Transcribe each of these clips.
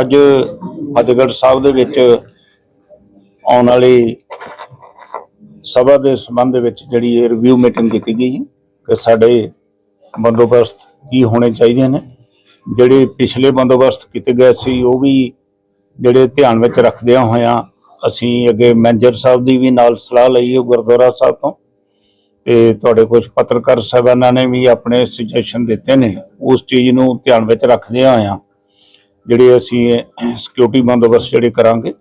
ਅੱਜ ਫਤਿਹਗੜ੍ਹ ਸਾਹਿਬ ਦੇ ਵਿੱਚ ਆਉਣ ਵਾਲੀ ਸਭਾ ਦੇ ਸੰਬੰਧ ਵਿੱਚ ਜਿਹੜੀ ਇਹ ਰਿਵਿਊ ਮੀਟਿੰਗ ਕੀਤੀ ਗਈ ਹੈ ਕਿ ਸਾਡੇ ਬੰਦੋਬਸਤ ਕੀ ਹੋਣੇ ਚਾਹੀਦੇ ਨੇ। ਜਿਹੜੇ ਪਿਛਲੇ ਬੰਦੋਬਸਤ ਕੀਤੇ ਗਏ ਸੀ, ਉਹ ਵੀ ਜਿਹੜੇ ਧਿਆਨ ਵਿੱਚ ਰੱਖਦਿਆਂ ਹੋਇਆਂ ਅਸੀਂ ਅੱਗੇ ਮੈਨੇਜਰ ਸਾਹਿਬ ਦੀ ਵੀ ਨਾਲ ਸਲਾਹ ਲਈ ਹੈ, ਗੁਰਦੁਆਰਾ ਸਾਹਿਬ ਤੋਂ। ਤੇ ਤੁਹਾਡੇ ਕੁਝ ਪੱਤਰਕਾਰ ਸਾਹਿਬਾਨਾਂ ਨੇ ਵੀ ਆਪਣੇ ਸੁਜੈਸ਼ਨ ਦਿੱਤੇ ਨੇ। ਉਸ ਚੀਜ਼ ਨੂੰ ਧਿਆਨ ਵਿੱਚ ਰੱਖਦਿਆਂ ਹੋਇਆਂ ਜਿਹੜੇ ਅਸੀਂ ਸਿਕਿਉਰਿਟੀ ਬੰਦੋਬਸਤ ਜਿਹੜੇ ਕਰਾਂਗੇ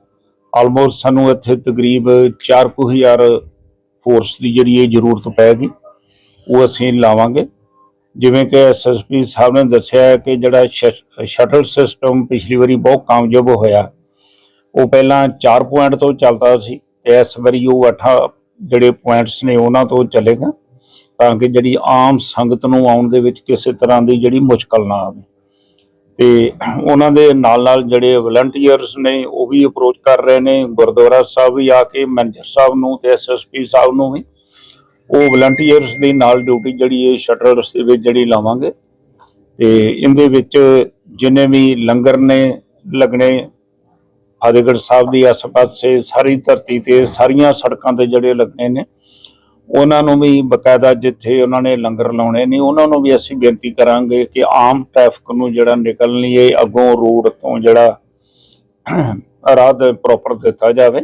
ਆਲਮੋਸਟ ਸਾਨੂੰ ਇੱਥੇ ਤਕਰੀਬ 4000 ਫੋਰਸ ਦੀ ਜਿਹੜੀ ਇਹ ਜ਼ਰੂਰਤ ਪੈਗੀ ਉਹ ਅਸੀਂ ਲਾਵਾਂਗੇ। ਜਿਵੇਂ ਕਿ ਐਸਐਸਪੀ ਸਾਹਿਬ ਨੇ ਦੱਸਿਆ ਕਿ ਜਿਹੜਾ ਸ਼ਟਲ ਸਿਸਟਮ ਪਿਛਲੀ ਵਾਰੀ ਬਹੁਤ ਕਾਮਯਾਬ ਹੋਇਆ। ਉਹ ਪਹਿਲਾਂ 4 ਪੁਆਇੰਟ ਤੋਂ ਚੱਲਦਾ ਸੀ ਤੇ ਇਸ ਵਾਰੀ ਉਹ 8 ਜਿਹੜੇ ਪੁਆਇੰਟਸ ਨੇ ਉਹਨਾਂ ਤੋਂ ਚੱਲੇਗਾ, ਤਾਂ ਕਿ ਜਿਹੜੀ ਆਮ ਸੰਗਤ ਨੂੰ ਆਉਣ ਦੇ ਵਿੱਚ ਕਿਸੇ ਤਰ੍ਹਾਂ ਦੀ ਜਿਹੜੀ ਮੁਸ਼ਕਲ ਨਾ ਆਵੇ। ਤੇ ਉਹਨਾਂ ਦੇ ਨਾਲ ਨਾਲ ਜਿਹੜੇ ਵਲੰਟੀਅਰਸ ਨੇ, ਉਹ ਵੀ ਅਪਰੋਚ ਕਰ ਰਹੇ ਨੇ। ਗੁਰਦੁਆਰਾ ਸਾਹਿਬ ਵੀ ਆ ਕੇ, ਮੈਨੇਜਰ ਸਾਹਿਬ ਨੂੰ ਤੇ ਐਸਐਸਪੀ ਸਾਹਿਬ ਨੂੰ ਵੀ। ਉਹ ਵਲੰਟੀਅਰਸ ਦੇ ਨਾਲ ਡਿਊਟੀ ਜਿਹੜੀ ਹੈ ਸ਼ਟਲਸ ਦੇ ਵਿੱਚ ਜਿਹੜੀ ਲਾਵਾਂਗੇ। ਤੇ ਇਹਦੇ ਵਿੱਚ ਜਿੰਨੇ ਵੀ ਲੰਗਰ ਨੇ ਲੱਗਣੇ ਫਤਿਹਗੜ੍ਹ ਸਾਹਿਬ ਦੀ ਆਸ-ਪਾਸੇ ਸਾਰੀ ਧਰਤੀ ਤੇ ਸਾਰੀਆਂ ਸੜਕਾਂ ਤੇ ਜਿਹੜੇ ਲੱਗਣੇ ਨੇ ਉਹਨਾਂ ਨੂੰ ਵੀ ਬਕਾਇਦਾ ਜਿੱਥੇ ਉਹਨਾਂ ਨੇ ਲੰਗਰ ਲਾਉਣੇ ਨੇ, ਉਹਨਾਂ ਨੂੰ ਵੀ ਅਸੀਂ ਬੇਨਤੀ ਕਰਾਂਗੇ ਕਿ ਆਮ ਟ੍ਰੈਫਿਕ ਨੂੰ ਜਿਹੜਾ ਨਿਕਲਣ ਲਈ ਇਹ ਅੱਗੋਂ ਰੋਡ ਤੋਂ ਜਿਹੜਾ ਰਾਹ ਦੇ ਪ੍ਰੋਪਰ ਦਿੱਤਾ ਜਾਵੇ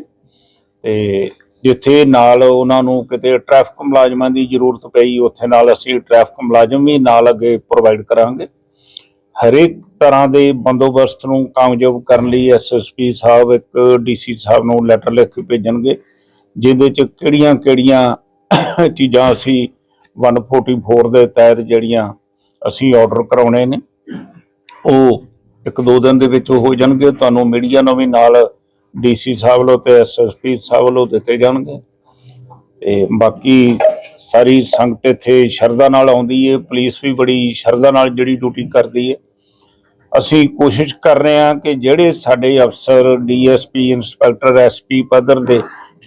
ਤੇ ਜਿੱਥੇ ਨਾਲ ਉਹਨਾਂ ਨੂੰ ਕਿਤੇ ਟ੍ਰੈਫਿਕ ਮੁਲਾਜ਼ਮਾਂ ਦੀ ਜ਼ਰੂਰਤ ਪਈ, ਉੱਥੇ ਨਾਲ ਅਸੀਂ ਟ੍ਰੈਫਿਕ ਮੁਲਾਜ਼ਮ ਵੀ ਨਾਲ ਅੱਗੇ ਪ੍ਰੋਵਾਈਡ ਕਰਾਂਗੇ। ਹਰੇਕ ਤਰ੍ਹਾਂ ਦੇ ਬੰਦੋਬਸਤ ਨੂੰ ਕਾਮਯਾਬ ਕਰਨ ਲਈ ਐਸਐਸਪੀ ਸਾਹਿਬ ਇੱਕ ਡੀਸੀ ਸਾਹਿਬ ਨੂੰ ਲੈਟਰ ਲਿਖ ਕੇ ਭੇਜਣਗੇ, ਜਿਹਦੇ ਚ ਕਿਹੜੀਆਂ-ਕਿਹੜੀਆਂ ਚੀਜ਼ਾਂ ਅਸੀਂ 144 ਦੇ ਤਹਿਤ ਜਿਹੜੀਆਂ ਅਸੀਂ ਆਰਡਰ ਕਰਾਉਣੇ ਨੇ, ਉਹ ਇੱਕ ਦੋ ਦਿਨ ਦੇ ਵਿੱਚ ਹੋ ਜਾਣਗੇ, ਤੁਹਾਨੂੰ ਮੀਡੀਆ ਨੂੰ ਵੀ ਨਾਲ ਡੀਸੀ ਸਾਹਿਬ ਵੱਲੋਂ ਤੇ ਐਸਐਸਪੀ ਸਾਹਿਬ ਵੱਲੋਂ ਦਿੱਤੇ ਜਾਣਗੇ। ਤੇ ਬਾਕੀ ਸਾਰੀ ਸੰਗਤ ਇੱਥੇ ਸ਼ਰਧਾ ਨਾਲ ਆਉਂਦੀ ਹੈ ਪੁਲਿਸ ਵੀ ਬੜੀ ਸ਼ਰਧਾ ਨਾਲ ਜਿਹੜੀ ਡਿਊਟੀ ਕਰਦੀ ਹੈ ਅਸੀਂ ਕੋਸ਼ਿਸ਼ ਕਰ ਰਹੇ ਹਾਂ ਕਿ ਜਿਹੜੇ ਸਾਡੇ ਅਫਸਰ ਡੀਐਸਪੀ ਇੰਸਪੈਕਟਰ ਐਸਪੀ ਪੱਧਰ ਦੇ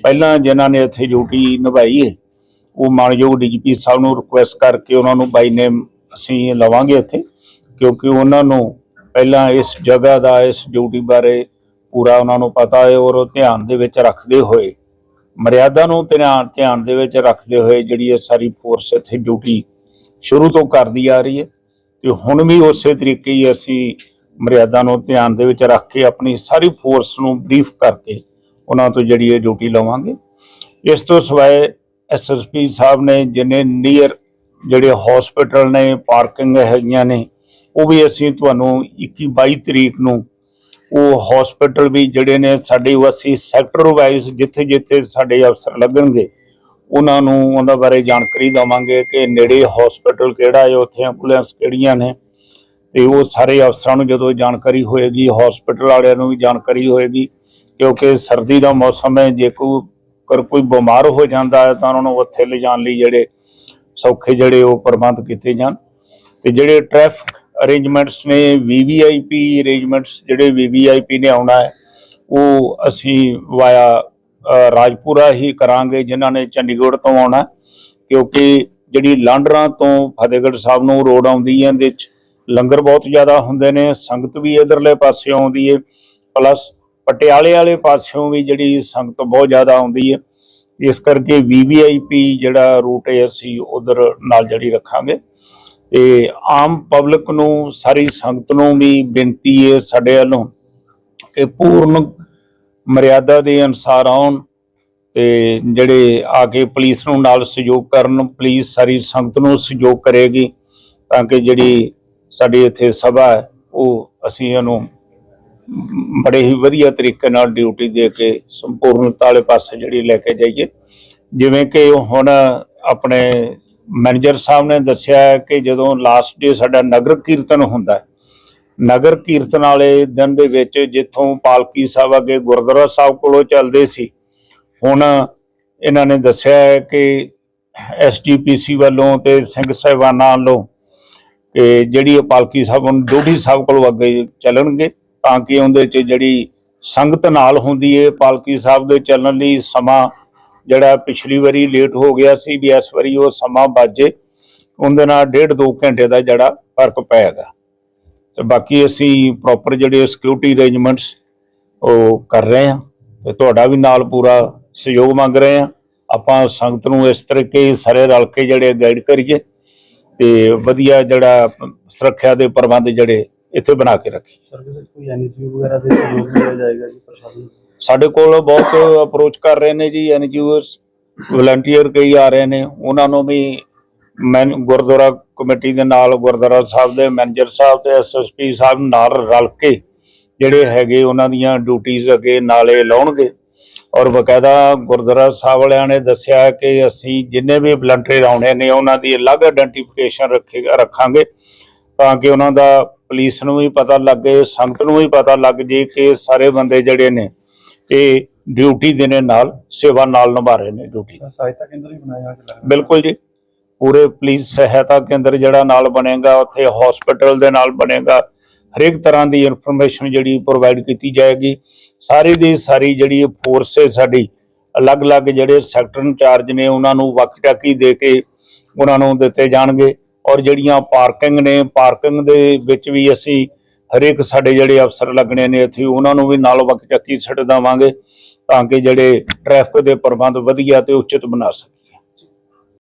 ਪਹਿਲਾਂ ਜਿਨ੍ਹਾਂ ਨੇ ਇੱਥੇ ਡਿਊਟੀ ਨਿਭਾਈ ਹੈ ਉਹ ਮਾਨਯੋਗ ਡੀਜੀਪੀ ਸਾਹਿਬ ਨੂੰ ਰਿਕੁਐਸਟ ਕਰਕੇ ਉਹਨਾਂ ਨੂੰ ਬਾਈ ਨੇਮ ਅਸੀਂ ਲਵਾਂਗੇ ਇੱਥੇ, ਕਿਉਂਕਿ ਉਹਨਾਂ ਨੂੰ ਪਹਿਲਾਂ ਇਸ ਜਗ੍ਹਾ ਦਾ, ਇਸ ਡਿਊਟੀ ਬਾਰੇ ਪੂਰਾ ਉਹਨਾਂ ਨੂੰ ਪਤਾ ਹੈ ਔਰ ਉਹ ਧਿਆਨ ਦੇ ਵਿੱਚ ਰੱਖਦੇ ਹੋਏ, ਮਰਿਆਦਾ ਨੂੰ ਧਿਆਨ ਧਿਆਨ ਦੇ ਵਿੱਚ ਰੱਖਦੇ ਹੋਏ ਜਿਹੜੀ ਇਹ ਸਾਰੀ ਫੋਰਸ ਇੱਥੇ ਡਿਊਟੀ ਸ਼ੁਰੂ ਤੋਂ ਕਰਦੀ ਆ ਰਹੀ ਹੈ ਤੇ ਹੁਣ ਵੀ ਉਸੇ ਤਰੀਕੇ ਹੀ ਅਸੀਂ ਮਰਿਆਦਾ ਨੂੰ ਧਿਆਨ ਦੇ ਵਿੱਚ ਰੱਖ ਕੇ ਆਪਣੀ ਸਾਰੀ ਫੋਰਸ ਨੂੰ ਬਰੀਫ ਕਰਕੇ ਉਹਨਾਂ ਤੋਂ ਜਿਹੜੀ ਇਹ ਡਿਊਟੀ ਲਵਾਂਗੇ। ਇਸ ਤੋਂ ਸਿਵਾਏ ਐਸਐਸਪੀ ਸਾਹਿਬ ਨੇ ਜਿੰਨੇ ਨੀਅਰ ਜਿਹੜੇ ਹਸਪੀਟਲ ਨੇ ਪਾਰਕਿੰਗ ਹੈਗੀਆਂ ਨੇ, ਉਹ ਵੀ ਅਸੀਂ ਤੁਹਾਨੂੰ 21 22 ਤਰੀਕ ਨੂੰ ਉਹ ਹਸਪੀਟਲ ਵੀ ਜਿਹੜੇ ਨੇ ਸਾਡੇ ਵਾਸੀ ਸੈਕਟਰ ਵਾਈਜ਼ ਜਿੱਥੇ ਜਿੱਥੇ ਸਾਡੇ ਅਫਸਰ ਲੱਗਣਗੇ, ਉਹਨਾਂ ਨੂੰ ਉਹਨਾਂ ਬਾਰੇ ਜਾਣਕਾਰੀ ਦਵਾਂਗੇ ਕਿ ਨੇੜੇ ਹਸਪੀਟਲ ਕਿਹੜਾ ਹੈ, ਉੱਥੇ ਐਂਬੂਲੈਂਸ ਕਿਹੜੀਆਂ ਨੇ, ਤੇ ਉਹ ਸਾਰੇ ਅਫਸਰਾਂ ਨੂੰ ਜਦੋਂ ਜਾਣਕਾਰੀ ਹੋਏਗੀ ਹਸਪੀਟਲ ਵਾਲਿਆਂ ਨੂੰ ਵੀ ਜਾਣਕਾਰੀ ਹੋਏਗੀ, ਕਿਉਂਕਿ ਸਰਦੀ ਦਾ ਮੌਸਮ ਹੈ, ਜੇ ਕੋਈ ਕਰ ਕੋਈ ਬਿਮਾਰ ਹੋ ਜਾਂਦਾ ਹੈ ਤਾਂ ਉਹਨਾਂ ਨੂੰ ਉੱਥੇ ਲਿਜਾਣ ਲਈ ਜਿਹੜੇ ਸੌਖੇ ਜਿਹੜੇ ਉਹ ਪ੍ਰਬੰਧ ਕੀਤੇ ਜਾਣ। ਤੇ ਜਿਹੜੇ ਟ੍ਰੈਫਿਕ ਅਰੇਂਜਮੈਂਟਸ ਨੇ ਵੀਵੀਆਈਪੀ ਅਰੇਂਜਮੈਂਟਸ ਜਿਹੜੇ ਵੀਵੀਆਈਪੀ ਨੇ ਆਉਣਾ ਹੈ, ਉਹ ਅਸੀਂ ਵਾਇਆ ਰਾਜਪੁਰਾ ਹੀ ਕਰਾਂਗੇ, ਜਿਨ੍ਹਾਂ ਨੇ ਚੰਡੀਗੜ੍ਹ ਤੋਂ ਆਉਣਾ ਕਿਉਂਕਿ ਜਿਹੜੀ ਲਾਂਡਰਾਂ ਤੋਂ ਫਤਿਹਗੜ੍ਹ ਸਾਹਿਬ ਨੂੰ ਰੋਡ ਆਉਂਦੀ ਹੈ, ਇਹਦੇ ਵਿੱਚ ਲੰਗਰ ਬਹੁਤ ਜ਼ਿਆਦਾ ਹੁੰਦੇ ਨੇ, ਸੰਗਤ ਵੀ ਇਧਰਲੇ ਪਾਸੇ ਆਉਂਦੀ ਹੈ, ਪਲੱਸ ਪਟਿਆਲੇ ਵਾਲੇ ਪਾਸਿਓਂ ਵੀ ਜਿਹੜੀ ਸੰਗਤ ਬਹੁਤ ਜ਼ਿਆਦਾ ਆਉਂਦੀ ਹੈ। ਇਸ ਕਰਕੇ ਵੀਵੀਆਈਪੀ ਜਿਹੜਾ ਰੂਟ ਹੈ, ਅਸੀਂ ਉਧਰ ਨਾਲ ਜਿਹੜੀ ਰੱਖਾਂਗੇ। ਤੇ ਆਮ ਪਬਲਿਕ ਨੂੰ, ਸਾਰੀ ਸੰਗਤ ਨੂੰ ਵੀ ਬੇਨਤੀ ਹੈ ਸਾਡੇ ਵੱਲੋਂ ਕਿ ਪੂਰਨ ਮਰਿਆਦਾ ਦੇ ਅਨੁਸਾਰ ਆਉਣ ਤੇ ਜਿਹੜੇ ਆ ਕੇ ਪੁਲਿਸ ਨੂੰ ਨਾਲ ਸਹਿਯੋਗ ਕਰਨ, ਪੁਲਿਸ ਸਾਰੀ ਸੰਗਤ ਨੂੰ ਸਹਿਯੋਗ ਕਰੇਗੀ ਤਾਂ ਕਿ ਜਿਹੜੀ ਸਾਡੀ ਇੱਥੇ ਸਭਾ ਹੈ, ਉਹ ਅਸੀਂ ਇਹਨੂੰ ਬੜੇ ਹੀ ਵਧੀਆ ਤਰੀਕੇ ਨਾਲ ਡਿਊਟੀ ਦੇ ਕੇ ਸੰਪੂਰਨਤਾ ਵਾਲੇ ਪਾਸੇ ਜਿਹੜੀ ਲੈ ਕੇ ਜਾਈਏ। ਜਿਵੇਂ ਕਿ ਹੁਣ ਆਪਣੇ ਮੈਨੇਜਰ ਸਾਹਿਬ ਨੇ ਦੱਸਿਆ ਕਿ ਜਦੋਂ ਲਾਸਟ ਡੇ ਸਾਡਾ ਨਗਰ ਕੀਰਤਨ ਹੁੰਦਾ ਹੈ, ਨਗਰ ਕੀਰਤਨ ਵਾਲੇ ਦਿਨ ਦੇ ਵਿੱਚ ਜਿੱਥੋਂ ਪਾਲਕੀ ਸਾਹਿਬ ਅੱਗੇ ਗੁਰਦੁਆਰਾ ਸਾਹਿਬ ਕੋਲੋਂ ਚੱਲਦੇ ਸੀ, ਹੁਣ ਇਹਨਾਂ ਨੇ ਦੱਸਿਆ ਹੈ ਕਿ ਐਸਡੀਪੀਸੀ ਵੱਲੋਂ ਤੇ ਸਿੰਘ ਸਾਹਿਬਾਨਾਂ ਵੱਲੋਂ ਕਿ ਜਿਹੜੀ ਇਹ ਪਾਲਕੀ ਸਾਹਿਬ ਹੁਣ ਡੋਢੀ ਸਾਹਿਬ ਕੋਲੋਂ ਅੱਗੇ ਚੱਲਣਗੇ। ਤਾਂ ਕਿ ਉਹਦੇ 'ਚ ਜਿਹੜੀ ਸੰਗਤ ਨਾਲ ਹੁੰਦੀ ਹੈ ਪਾਲਕੀ ਸਾਹਿਬ ਦੇ ਚੱਲਣ ਲਈ ਸਮਾਂ ਜਿਹੜਾ ਪਿਛਲੀ ਵਾਰੀ ਲੇਟ ਹੋ ਗਿਆ ਸੀ ਵੀ ਇਸ ਵਾਰੀ ਉਹ ਸਮਾਂ ਬਾਜੇ ਉਹਦੇ ਨਾਲ ਡੇਢ ਦੋ ਘੰਟੇ ਦਾ ਜਿਹੜਾ ਫ਼ਰਕ ਪਏਗਾ ਤੇ ਬਾਕੀ ਅਸੀਂ ਪ੍ਰੋਪਰ ਜਿਹੜੇ ਸਿਕਿਉਰਿਟੀ ਅਰੇਂਜਮੈਂਟਸ ਉਹ ਕਰ ਰਹੇ ਹਾਂ ਤੇ ਤੁਹਾਡਾ ਵੀ ਨਾਲ ਪੂਰਾ ਸਹਿਯੋਗ ਮੰਗ ਰਹੇ ਹਾਂ। ਆਪਾਂ ਸੰਗਤ ਨੂੰ ਇਸ ਤਰੀਕੇ ਸਾਰੇ ਰਲ ਕੇ ਜਿਹੜੇ ਗਾਈਡ ਕਰੀਏ ਤੇ ਵਧੀਆ ਜਿਹੜਾ ਸੁਰੱਖਿਆ ਦੇ ਪ੍ਰਬੰਧ ਜਿਹੜੇ ਇੱਥੇ ਬਣਾ ਕੇ ਰੱਖੀਏ ਸਰ ਕਿਸੇ ਕੋਈ ਐਨਜੀਓ ਵਗੈਰਾ ਦੇ ਸਹਿਯੋਗ ਲਿਆ ਜਾਏਗਾ ਜੀ ਪ੍ਰਸ਼ਾਸਨ ਸਾਡੇ ਕੋਲ ਬਹੁਤ ਅਪਰੋਚ ਕਰ ਰਹੇ ਨੇ ਜੀ ਐਨਜੀਓਸ ਵਲੰਟੀਅਰ ਕਈ ਆ ਰਹੇ ਨੇ। ਉਹਨਾਂ ਨੂੰ ਵੀ ਮੈਂ ਗੁਰਦੁਆਰਾ ਕਮੇਟੀ ਦੇ ਨਾਲ ਗੁਰਦੁਆਰਾ ਸਾਹਿਬ ਦੇ ਮੈਨੇਜਰ ਸਾਹਿਬ ਤੇ ਐਸਐਸਪੀ ਸਾਹਿਬ ਨਾਲ ਰਲ ਕੇ ਜਿਹੜੇ ਹੈਗੇ ਉਹਨਾਂ ਦੀਆਂ ਡਿਊਟੀਆਂ ਅੱਗੇ ਨਾਲੇ ਲਾਉਣਗੇ। ਔਰ ਬਕਾਇਦਾ ਗੁਰਦੁਆਰਾ ਸਾਹਿਬ ਵਾਲਿਆਂ ਨੇ ਦੱਸਿਆ ਕਿ ਅਸੀਂ ਜਿੰਨੇ ਵੀ ਵਲੰਟੀਅਰ ਆਉਣੇ ਨੇ ਉਹਨਾਂ ਦੀ ਅਲੱਗ ਆਇਡੈਂਟੀਫਿਕੇਸ਼ਨ ਰੱਖੇ ਰੱਖਾਂਗੇ। ਤਾਂ ਕਿ ਉਹਨਾਂ ਦਾ ਪੁਲਿਸ ਨੂੰ ਵੀ ਪਤਾ ਲੱਗੇ ਸੰਗਤ ਨੂੰ ਵੀ ਪਤਾ ਲੱਗ ਜੇ ਕਿ ਸਾਰੇ ਬੰਦੇ ਜਿਹੜੇ ਨੇ ਇਹ ਡਿਊਟੀ ਦੇ ਨੇ ਨਾਲ ਸੇਵਾ ਨਾਲ ਨਿਭਾ ਰਹੇ ਨੇ ਡਿਊਟੀ। ਸਹਾਇਤਾ ਕੇਂਦਰ ਵੀ ਬਣਾਇਆ ਬਿਲਕੁਲ ਜੀ। ਪੂਰੇ ਪੁਲਿਸ ਸਹਾਇਤਾ ਕੇਂਦਰ ਜਿਹੜਾ ਨਾਲ ਬਣੇਗਾ ਉੱਥੇ ਹਸਪੀਟਲ ਦੇ ਨਾਲ ਬਣੇਗਾ। ਹਰੇਕ ਤਰ੍ਹਾਂ ਦੀ ਇਨਫੋਰਮੇਸ਼ਨ ਜਿਹੜੀ ਪ੍ਰੋਵਾਈਡ ਕੀਤੀ ਜਾਏਗੀ। ਸਾਰੀ ਦੀ ਸਾਰੀ ਜਿਹੜੀ ਫੋਰਸ ਹੈ ਸਾਡੀ ਅਲੱਗ-ਅਲੱਗ ਜਿਹੜੇ ਸੈਕਟਰ ਇੰਚਾਰਜ ਨੇ ਉਹਨਾਂ ਨੂੰ ਵਕਟਾਕੀ ਦੇ ਕੇ ਉਹਨਾਂ ਨੂੰ ਦਿੱਤੇ ਜਾਣਗੇ। ਔਰ ਜਿਹੜੀਆਂ ਪਾਰਕਿੰਗ ਨੇ, ਪਾਰਕਿੰਗ ਦੇ ਵਿੱਚ ਵੀ ਅਸੀਂ ਹਰੇਕ ਸਾਡੇ ਜਿਹੜੇ ਅਫਸਰ ਲੱਗਣੇ ਨੇ ਇੱਥੇ ਉਹਨਾਂ ਨੂੰ ਵੀ ਨਾਲ ਚੱਕੀ ਛੱਡ ਦੇਵਾਂਗੇ ਤਾਂ ਕਿ ਜਿਹੜੇ ਟ੍ਰੈਫਿਕ ਦੇ ਪ੍ਰਬੰਧ ਵਧੀਆ ਤੇ ਉਚਿਤ ਬਣਾ ਸਕਣ